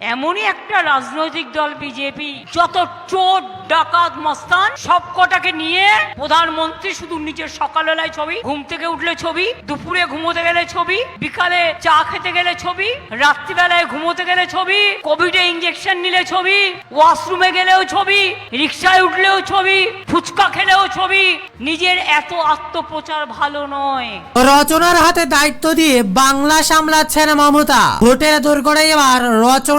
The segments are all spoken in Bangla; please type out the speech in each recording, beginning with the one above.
এমনই একটা রাজনৈতিক দল, বিজেপি, যত চোর, ডাকাত, মস্তান, সব কটাকে নিয়ে প্রধানমন্ত্রী শুধু নিজের সকালবেলায় ছবি, ঘুম থেকে উঠলে ছবি, দুপুরে ঘুমোতে গেলে ছবি, বিকালে চা খেতে গেলে ছবি, রাত্রিবেলায় ঘুমোতে গেলে ছবি, কোভিডে ইঞ্জেকশন নিলে ছবি ওয়াশরুমে গেলেও ছবি, রিক্সায় উঠলেও ছবি, ফুচকা খেলেও ছবি, নিজের এত আত্মপ্রচার ভালো নয়। রচনার হাতে দায়িত্ব দিয়ে বাংলা সামলাচ্ছেন মমতা। ভোটের দোরগড়ে এবার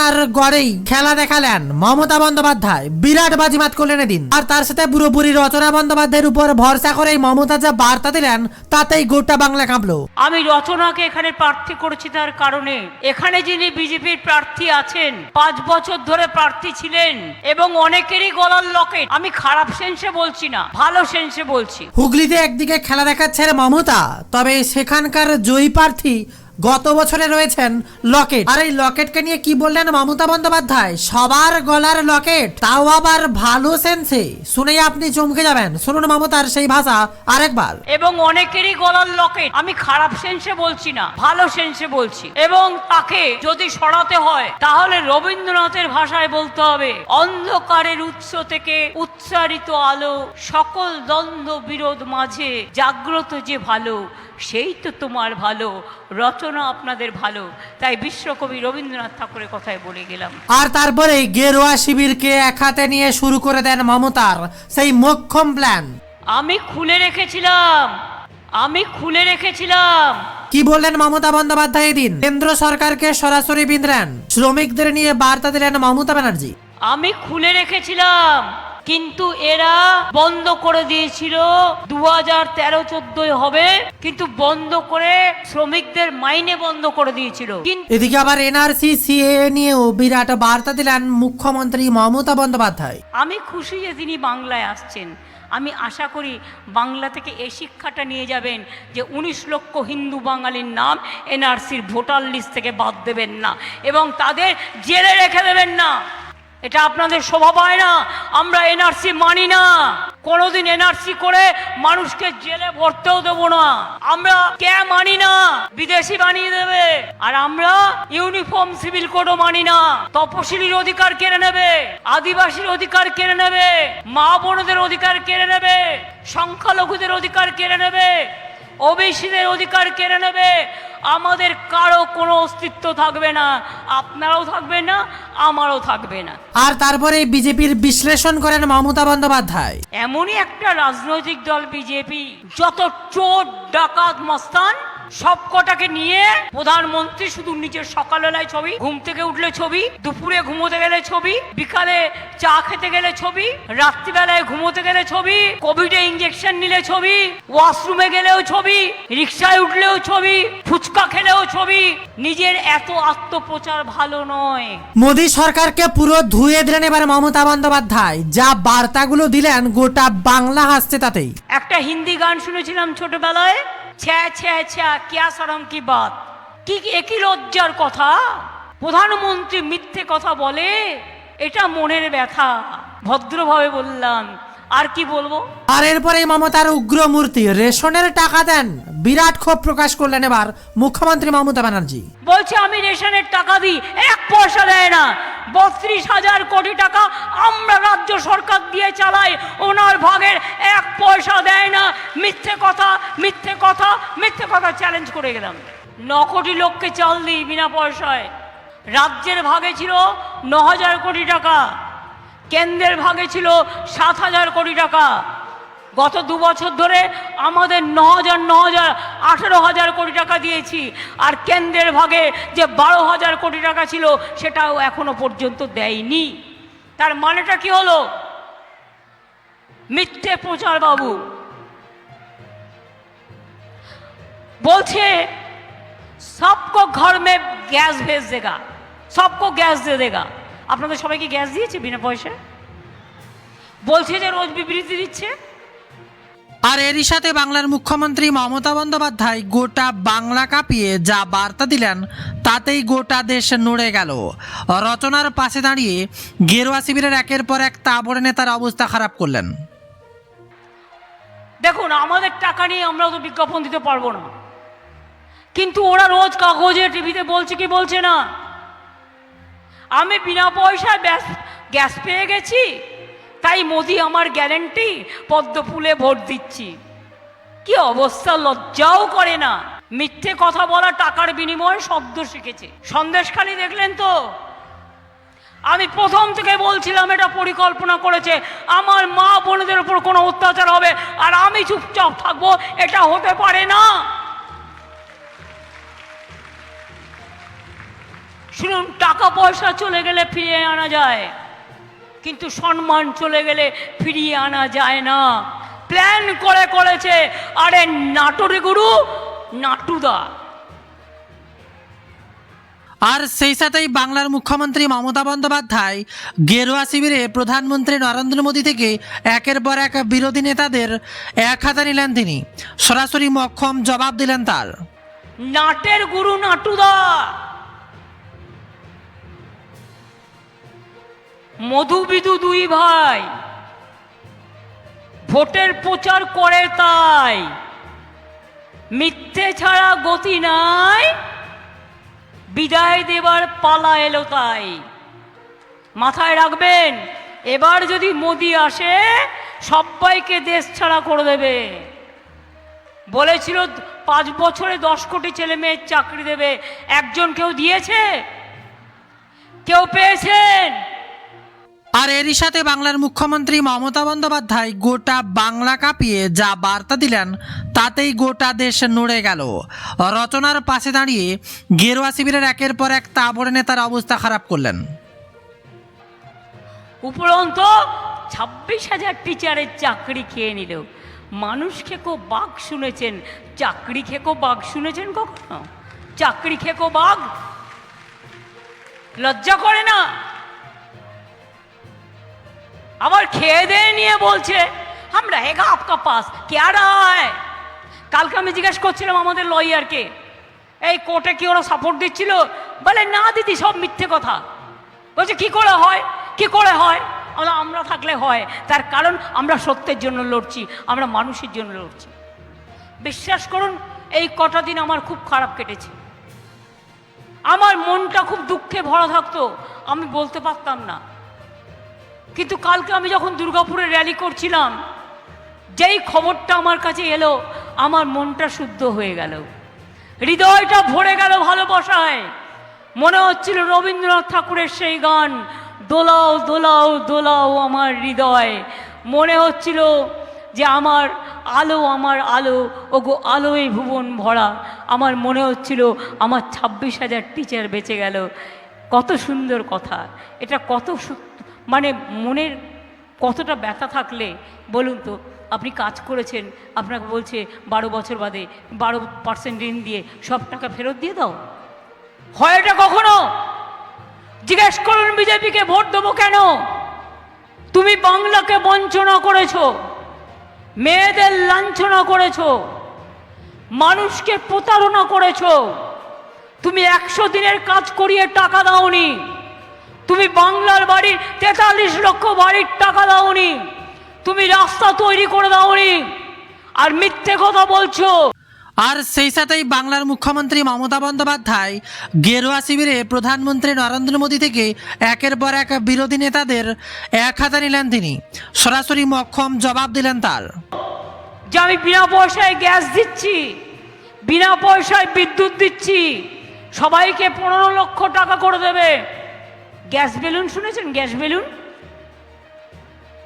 রচনার গড়েই খেলা দেখালেন মমতা বন্দ্যোপাধ্যায়। বিরাট বাজিমাত করলেন এদিন। আর তার সাথে পুরোপুরি রচনা বন্দ্যোপাধ্যায়ের উপর ভরসা করেই মমতা যা বার্তা দিলেন তাতেই গোটা বাংলা কাঁপলো। আমি রচনাকে এখানে প্রার্থী করেছি তার কারণে। এখানে যিনি বিজেপির প্রার্থী আছেন পাঁচ বছর ধরে প্রার্থী ছিলেন এবং অনেকেরই গলার লকেট। আমি খারাপ সেন্সে বলছি না ভালো সেন্সে বলছি। হুগলিতে একদিকে খেলা দেখাচ্ছেন মমতা তবে সেখানকার জয়ী প্রার্থী গত বছরে রয়েছেন লকেট। আর এই লকেটকে নিয়ে কি বললেন মমতা বন্দ্যোপাধ্যায়? সবার গলার লকেট, তাও আবার ভালো সেন্সে। শুনেই আপনি চমকে যাবেন। শুনুন মমতার সেই ভাষা আরেকবার। এবং অনেকেরই গলার লকেট। আমি খারাপ সেন্সে বলছি না, ভালো সেন্সে বলছি। এবং তাকে যদি সরাতে হয়, তাহলে রবীন্দ্রনাথের ভাষায় বলতে হবে, অন্ধকারের উৎস থেকে উচ্চারিত আলো সকল দ্বন্দ্ব বিরোধ মাঝে জাগ্রত যে ভালো সেই তো তোমার ভালো রচনা আপনাদের ভালো। তাই বিশ্বকবি রবীন্দ্রনাথ ঠাকুরের কথায় বলে গেলাম। আর তারপরে গেরুয়া শিবিরকে এক হাতে নিয়ে শুরু করে দেন মমতার সেই মোক্ষম প্ল্যান আমি খুলে রেখেছিলাম। আমি খুলে রেখেছিলাম। কি বললেন মমতা বন্দ্যোপাধ্যায় দিন কেন্দ্র সরকারকে সরাসরি বিঁধলেন। শ্রমিকদের নিয়ে বার্তা দিলেন মমতা ব্যানার্জি। আমি খুলে রেখেছিলাম। কিন্তু এরা বন্ধ করে দিয়েছিল দু হাজার তেরো চোদ্দই হবে কিন্তু বন্ধ করে শ্রমিকদের মাইনে বন্ধ করে দিয়েছিল। এদিকে আবার এনআরসি সিএ নিয়েও বিরাট বার্তা দিলেন মুখ্যমন্ত্রী মমতা বন্দ্যোপাধ্যায়। আমি খুশি যে তিনি বাংলায় আসছেন। আমি আশা করি বাংলা থেকে এই শিক্ষাটা নিয়ে যাবেন যে উনিশ লক্ষ হিন্দু বাঙালির নাম এনআরসির ভোটার লিস্ট থেকে বাদ দেবেন না এবং তাদের জেলে রেখে দেবেন না। এটা আপনাদের শোভা পায় না। আমরা এনআরসি মানি না। কোনোদিন এনআরসি করে মানুষকে জেলে ভরতেও দেবো না। আমরা কে মানি না? বিদেশি বানিয়ে দেবে। আর আমরা ইউনিফর্ম সিভিল কোডও মানি না। তপশিলির অধিকার কেড়ে নেবে। আদিবাসীর অধিকার কেড়ে নেবে। মা বোনদের অধিকার কেড়ে নেবে। সংখ্যালঘুদের অধিকার কেড়ে নেবে। ওবিসিদের অধিকার কেড়ে নেবে। আমাদের কারও কোনো অস্তিত্ব থাকবে না। আপনারাও থাকবে না আমারও থাকবে না। আর তারপরে বিজেপির বিশ্লেষণ করেন মমতা বন্দ্যোপাধ্যায়। এমনই একটা রাজনৈতিক দল বিজেপি। যত চোর ডাকাত মস্তান সব কটাকে নিয়ে প্রধানমন্ত্রী শুধু নিজের সকালবেলায় ছবি ঘুম থেকে উঠলে ছবি দুপুরে ঘুমোতে গেলে ছবি বিকালে চা খেতে গেলে ছবি রাত্রিবেলায় ঘুমোতে গেলে ছবি কোভিডে ইঞ্জেকশন নিলে ছবি ওয়াশরুমে গেলেও ছবি রিক্সায় উঠলেও ছবি ফুচকা খেলেও ছবি। নিজের এত আত্মপ্রচার ভালো নয়। মোদী সরকারকে পুরো ধুয়ে দিলেন এবার মমতা বন্দ্যোপাধ্যায়। যা বার্তাগুলো দিলেন গোটা বাংলা হাসছে তাতেই। একটা হিন্দি গান শুনেছিলাম ছোটবেলায়। ছ্যা ছ্যা ছ্যা কিয়া সরম কি বাত? কি একই লজ্জার কথা? প্রধানমন্ত্রী মিথ্যে কথা বলে এটা মনের ব্যথা। ভদ্রভাবে বললাম আর কি বলব? আর এরপরে মমতার উগ্র মূর্তি রেশনের টাকা দেন। বিরাট ক্ষোভ প্রকাশ করলেন এবার মুখ্যমন্ত্রী মমতা ব্যানার্জি। বলছে আমি রেশনের টাকা দিই এক পয়সা দেয় না। বত্রিশ হাজার কোটি টাকা আমরা রাজ্য সরকার দিয়ে চালাই। ওনার ভাগের এক পয়সা দেয় না। মিথ্যে কথা মিথ্যে কথা মিথ্যে কথা চ্যালেঞ্জ করে গেলাম। ন কোটি লোককে চাল দিই বিনা পয়সায়। রাজ্যের ভাগে ছিল ন হাজার কোটি টাকা। কেন্দ্রের ভাগে ছিল সাত হাজার কোটি টাকা। গত দু বছর ধরে আমাদের ন হাজার ন হাজার, আঠেরো হাজার কোটি টাকা দিয়েছি। আর কেন্দ্রের ভাগে যে বারো হাজার কোটি টাকা ছিল, সেটাও এখনও পর্যন্ত দেয়নি। তার মানেটা কি হলো? মিথ্যে প্রচার বাবু। বলছে, সবকো ঘর মে গ্যাস ভেজ দেগা। সবকো গ্যাস দে দেগা। আপনাদের সবাইকে গ্যাস দিয়েছে বিনা পয়সায়? বলছে যে রোজ বিবৃতি দিচ্ছে। আর এরই সাথে বাংলার মুখ্যমন্ত্রী মমতা বন্দ্যোপাধ্যায় গোটা বাংলা কাঁপিয়ে যা বার্তা দিলেন, তাতেই গোটা দেশ নড়ে গেল। রচনার পাশে দাঁড়িয়ে গেরুয়া শিবিরের একের পর এক তাবড়ে নেতার অবস্থা খারাপ করলেন। দেখুন, আমাদের টাকা নিয়ে আমরা তো বিজ্ঞাপন দিতে পারব না। কিন্তু ওরা রোজ কাগজে, টিভিতে বলছে কি বলছে না? আমি বিনা পয়সায় গ্যাস পেয়ে গেছি। তাই মোদি আমার গ্যারেন্টি, পদ্মফুলে ভোট দিচ্ছি। কি অবস্থা, লজ্জাও করে না। মিথ্যে কথা বলা টাকার বিনিময়ে শব্দ শিখেছে। সন্দেশখালি দেখলেন তো? আমি প্রথম থেকে বলছিলাম এটা পরিকল্পনা করেছে। আমার মা বোনদের উপর কোনো অত্যাচার হবে আর আমি চুপচাপ থাকব, এটা হতে পারে না। শুনুন, টাকা পয়সা চলে গেলে ফিরিয়ে আনা যায়। কিন্তু সম্মান চলে গেলে ফিরিয়ে আনা যায় না। প্ল্যান করে করেছে আরে নাটুরে গুরু নাটুদা। আর সেই সাথেই বাংলার মুখ্যমন্ত্রী মমতা বন্দ্যোপাধ্যায় গেরুয়া শিবিরে প্রধানমন্ত্রী নরেন্দ্র মোদী থেকে একের পর এক বিরোধী নেতাদের এক হাতে নিলেন তিনি। সরাসরি মক্ষম জবাব দিলেন তার। নাটের গুরু নাটুদা। মধুবিদু দুই ভাই। ভোটের প্রচার করে তাই। মিথ্যে ছাড়া গতি নাই। বিদায় দেবার পালা এলো তাই। মাথায় রাখবেন, এবার যদি মোদি আসে, সবাইকে দেশ ছাড়া করে দেবে। বলেছিল পাঁচ বছরে দশ কোটি ছেলে মেয়ের চাকরি দেবে। একজন কেউ দিয়েছে? কেউ পেয়েছেন? আর এরই সাথে বাংলার মুখ্যমন্ত্রী মমতা বন্দ্যোপাধ্যায় গোটা বাংলা কাঁপিয়ে যা বার্তা দিলেন, তাতেই গোটা দেশ নড়ে গেল। রচনার পাশে দাঁড়িয়ে গেরুয়া শিবিরের একের পর এক তাবড়ে নেতার অবস্থা খারাপ করলেন। উপরন্ত ছাব্বিশ হাজার টিচারের চাকরি খেয়ে নিল। মানুষ খেকো বাঘ শুনেছেন। চাকরি খেকো বাঘ শুনেছেন কখনো? চাকরি খেকো বাঘ? লজ্জা করে না? আবার খেয়ে দিয়ে নিয়ে বলছে, আমরা হেগা আপকা পাস, কে রায় কালকে আমি জিজ্ঞেস করছিলাম আমাদের লয়ারকে, এই কোর্টে কি ওরা সাপোর্ট দিচ্ছিল? বলে, না দিদি, সব মিথ্যে কথা। বলছে, কি করে হয়? কি করে হয়? আমরা থাকলে হয়, তার কারণ আমরা সত্যের জন্য লড়ছি, আমরা মানুষের জন্য লড়ছি। বিশ্বাস করুন, এই কটা দিন আমার খুব খারাপ কেটেছে। আমার মনটা খুব দুঃখে ভরা থাকতো, আমি বলতে পারতাম না। কিন্তু কালকে আমি যখন দুর্গাপুরে র্যালি করছিলাম, যেই খবরটা আমার কাছে এলো, আমার মনটা শুদ্ধ হয়ে গেল। হৃদয়টা ভরে গেল ভালোবাসায়। মনে হচ্ছিল রবীন্দ্রনাথ ঠাকুরের সেই গান, দোলাও দোলাও দোলাও আমার হৃদয়। মনে হচ্ছিল যে আমার আলো আমার আলো, ওগো আলোয় ভুবন ভরা। আমার মনে হচ্ছিল আমার ছাব্বিশ হাজার টিচার বেঁচে গেল। কত সুন্দর কথা। এটা কত মানে মনের কতটা ব্যথা থাকলে, বলুন তো, আপনি কাজ করেছেন, আপনাকে বলছে বারো বছর বাদে বারো পার্সেন্ট ঋণ দিয়ে সব টাকা ফেরত দিয়ে দাও। হয় এটা কখনো? জিজ্ঞেস করুন বিজেপিকে, ভোট দেবো কেন? তুমি বাংলাকে বঞ্চনা করেছ, মেয়েদের লাঞ্ছনা করেছ, মানুষকে প্রতারণা করেছ, তুমি একশো দিনের কাজ করিয়ে টাকা দাওনি। তুমি বাংলার বাড়ির তেতাল্লিশ লক্ষ বাড়ির টাকা দাওনি। তুমি রাস্তা তৈরি করে দাওনি। আর মিথ্যে কথা বলছো। আর সেই সাথেই বাংলার মুখ্যমন্ত্রী মমতা বন্দ্যোপাধ্যায় গেরুয়া শিবিরে প্রধানমন্ত্রী নরেন্দ্র মোদী থেকে একের পর এক বিরোধী নেতাদের এক হাতে নিলেন তিনি। সরাসরি মক্ষম জবাব দিলেন তার। যে আমি বিনা পয়সায় গ্যাস দিচ্ছি বিনা পয়সায় বিদ্যুৎ দিচ্ছি সবাইকে পনেরো লক্ষ টাকা করে দেবে। গ্যাস বেলুন শুনেছেন? Gas balloon?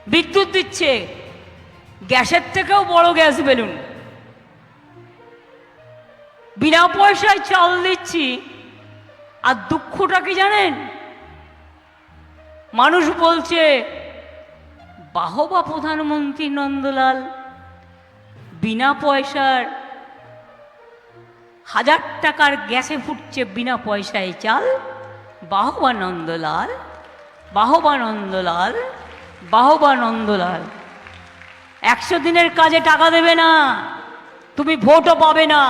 বিদ্যুৎ দিচ্ছে। গ্যাসের থেকেও বড় গ্যাস বেলুন। বিনা পয়সায় চাল দিচ্ছি। আর দুঃখটা কি জানেন? মানুষ বলছে, বাহবা প্রধানমন্ত্রী নন্দলাল, বিনা পয়সার হাজার টাকার গ্যাসে ফুটছে বিনা পয়সায় চাল। বাহবা নন্দলাল বাহবানন্দলাল। বাহবা নন্দলাল একশো দিনের কাজে টাকা দেবে না, তুমি ভোটও পাবে না।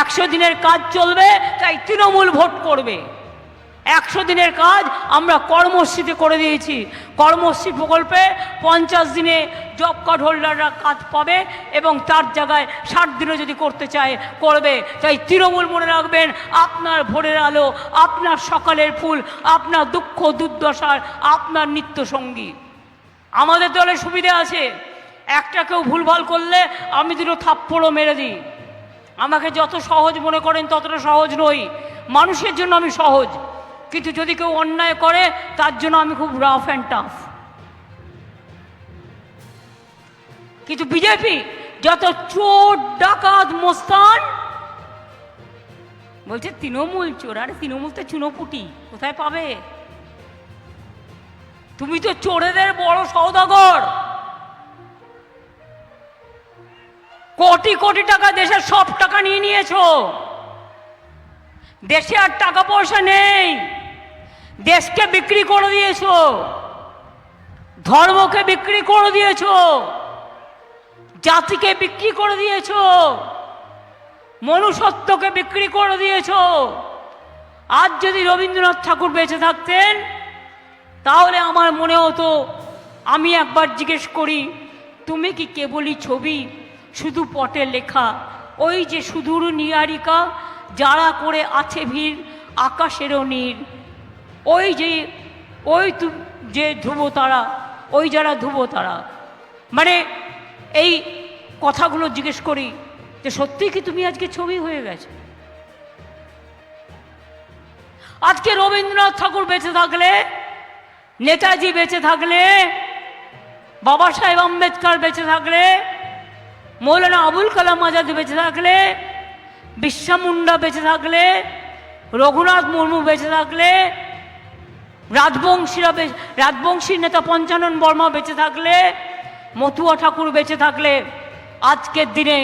একশো দিনের কাজ চলবে, তাই তৃণমূল ভোট করবে। একশো দিনের কাজ আমরা কর্মশ্রীতে করে দিয়েছি। কর্মশ্রী প্রকল্পে পঞ্চাশ দিনে জব কার্ড হোল্ডাররা কাজ পাবে এবং তার জায়গায় ষাট দিনে যদি করতে চায়, করবে। তাই তৃণমূল মনে রাখবেন, আপনার ভোরের আলো, আপনার সকালের ফুল, আপনার দুঃখ দুর্দশার আপনার নিত্য সঙ্গী। আমাদের দলে সুবিধা আছে। একটা কেউ ভুলভাল করলে আমি দুটো থাপ্পড়ও মেরে দিই। আমাকে যত সহজ মনে করেন ততটা সহজ নই। মানুষের জন্য আমি সহজ। কিন্তু যদি কেউ অন্যায় করে, তার জন্য আমি খুব রাফ অ্যান্ড টাফ কিন্তু বিজেপি যত চোর, ডাকাত, মোস্তান, বলছে তৃণমূল চোর, আরে তৃণমূল তো চুনোপুটি, কোথায় পাবে? তুমি তো চোরেদের বড় সৌদাগর কোটি কোটি টাকা দেশের সব টাকা নিয়ে নিয়েছো। দেশে আর টাকা পয়সা নেই। দেশকে বিক্রি করে দিয়েছ, ধর্মকে বিক্রি করে দিয়েছ, জাতিকে বিক্রি করে দিয়েছ, মনুষ্যত্বকে বিক্রি করে দিয়েছ। আজ যদি রবীন্দ্রনাথ ঠাকুর বেঁচে থাকতেন, তাহলে আমার মনে হতো, আমি একবার জিজ্ঞেস করি, তুমি কি কেবলই ছবি, শুধু পটে লেখা? ওই যে সুদূর নিয়ারিকা, যারা করে আছে ভিড়, আকাশেরও নীর ওই যে ওই যে ধ্রুবতারা ওই যারা ধ্রুবতারা মানে এই কথাগুলো জিজ্ঞেস করি যে সত্যি কি তুমি আজকে ছবি হয়ে গেছে? আজকে রবীন্দ্রনাথ ঠাকুর বেঁচে থাকলে, নেতাজি বেঁচে থাকলে, বাবা সাহেব আম্বেদকর বেঁচে থাকলে, মৌলানা আবুল কালাম আজাদ বেঁচে থাকলে, বিশ্বা মুন্ডা বেঁচে থাকলে, রঘুনাথ মুর্মু বেঁচে থাকলে রাজবংশীরা রাজবংশীর নেতা পঞ্চানন বর্মা বেঁচে থাকলে মতুয়া ঠাকুর বেঁচে থাকলে, আজকের দিনে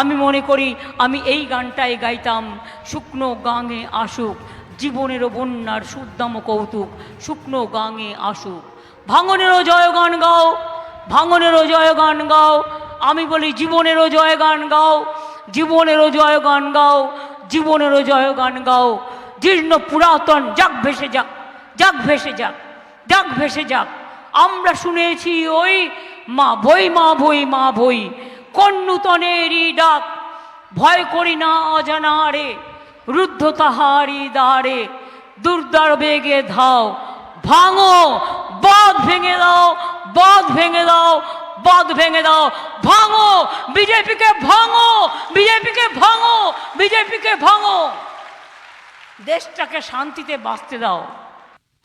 আমি মনে করি আমি এই গানটাই গাইতাম, শুকনো গাঙে আসুক, জীবনেরও বন্যার সুদ্দাম কৌতুক, শুকনো গাঙে আসুক। ভাঙনেরও জয়গান গাও, ভাঙনেরও জয়গান গাও, আমি বলি জীবনেরও জয়গান গাও, জীবনেরও জয়গান গাও, জীবনেরও জয়গান গাও, জীর্ণ পুরাতন যাক ভেসে যাক। যাক, ভেসে যাক যাক, ভেসে যাক। আমরা শুনেছি ওই মা বই মা বই মা বই কোন নূতনেরই ডাক, ভয় করি না অজানারে রুদ্ধ তাহারি দাঁড়ে দুর্দার বেগে ধাও, ভাঙো, বাঁধ ভেঙে দাও, বাঁধ ভেঙে দাও, বাঁধ ভেঙে দাও, ভাঙো, বিজেপিকে ভাঙো বিজেপিকে ভাঙো বিজেপিকে ভাঙো। দেশটাকে শান্তিতে বাঁচতে দাও।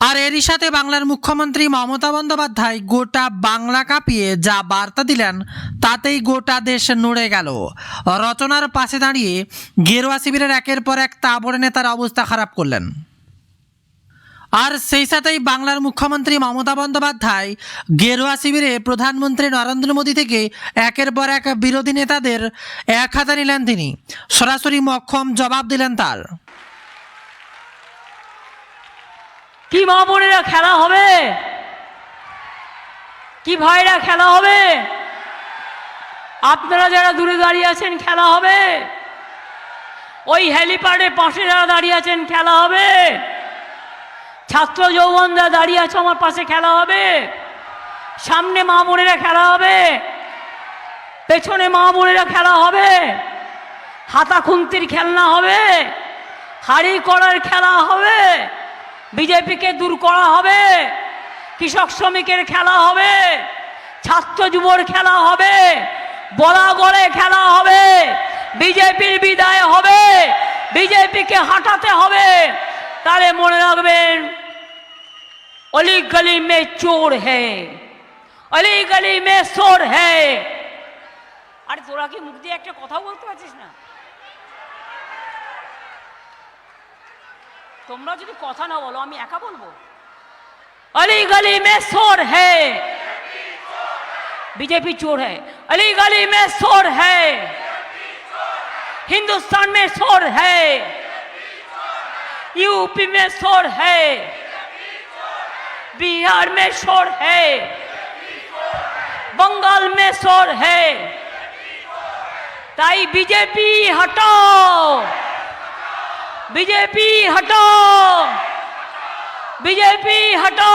আর এরই সাথে বাংলার মুখ্যমন্ত্রী মমতা বন্দ্যোপাধ্যায় গোটা বাংলা কাঁপিয়ে যা বার্তা দিলেন, তাতেই গোটা দেশ নড়ে গেল। রচনার পাশে দাঁড়িয়ে গেরুয়া শিবিরের একের পর এক তাবড়ে নেতার অবস্থা খারাপ করলেন। আর সেই সাথেই বাংলার মুখ্যমন্ত্রী মমতা বন্দ্যোপাধ্যায় গেরুয়া শিবিরে প্রধানমন্ত্রী নরেন্দ্র মোদী থেকে একের পর এক বিরোধী নেতাদের এক হাতে নিলেন তিনি। সরাসরি মক্ষম জবাব দিলেন তার। কি মা বোনেরা খেলা হবে? কি ভাইরা খেলা হবে? আপনারা যারা দূরে দাঁড়িয়ে আছেন, খেলা হবে? ওই হেলিপ্যাডের পাশে যারা দাঁড়িয়ে আছেন, খেলা হবে? ছাত্র যৌবনরা দাঁড়িয়ে আছে, আমার পাশে খেলা হবে? সামনে মা বোনেরা খেলা হবে? পেছনে মা বোনেরা খেলা হবে? হাতা খুন্তির খেলনা হবে? হাড়ি করার খেলা হবে? বিজেপিকে দূর করা হবে। কৃষক শ্রমিকের খেলা হবে। ছাত্র যুবর খেলা হবে। বলাগড়ে খেলা হবে। বিজেপির বিদায় হবে। বিজেপিকে হাঁটাতে হবে। তাহলে মনে রাখবেন অলি গলি মে চোর হে। অলি গলি মে সোর হে। আরে তোরা কি মুখ দিয়ে একটা কথা বলতে পারছিস না? তোমরা যদি কথা না বলো আমি একা বলবো अली गली में शोर है बीजेपी चोर है अली गली में शोर है हिंदुस्तान में शोर है यूपी में शोर है बिहार में शोर है बंगाल में शोर है ताई बीजेपी हटाओ बीजेपी हटो। बीजेपी हटो।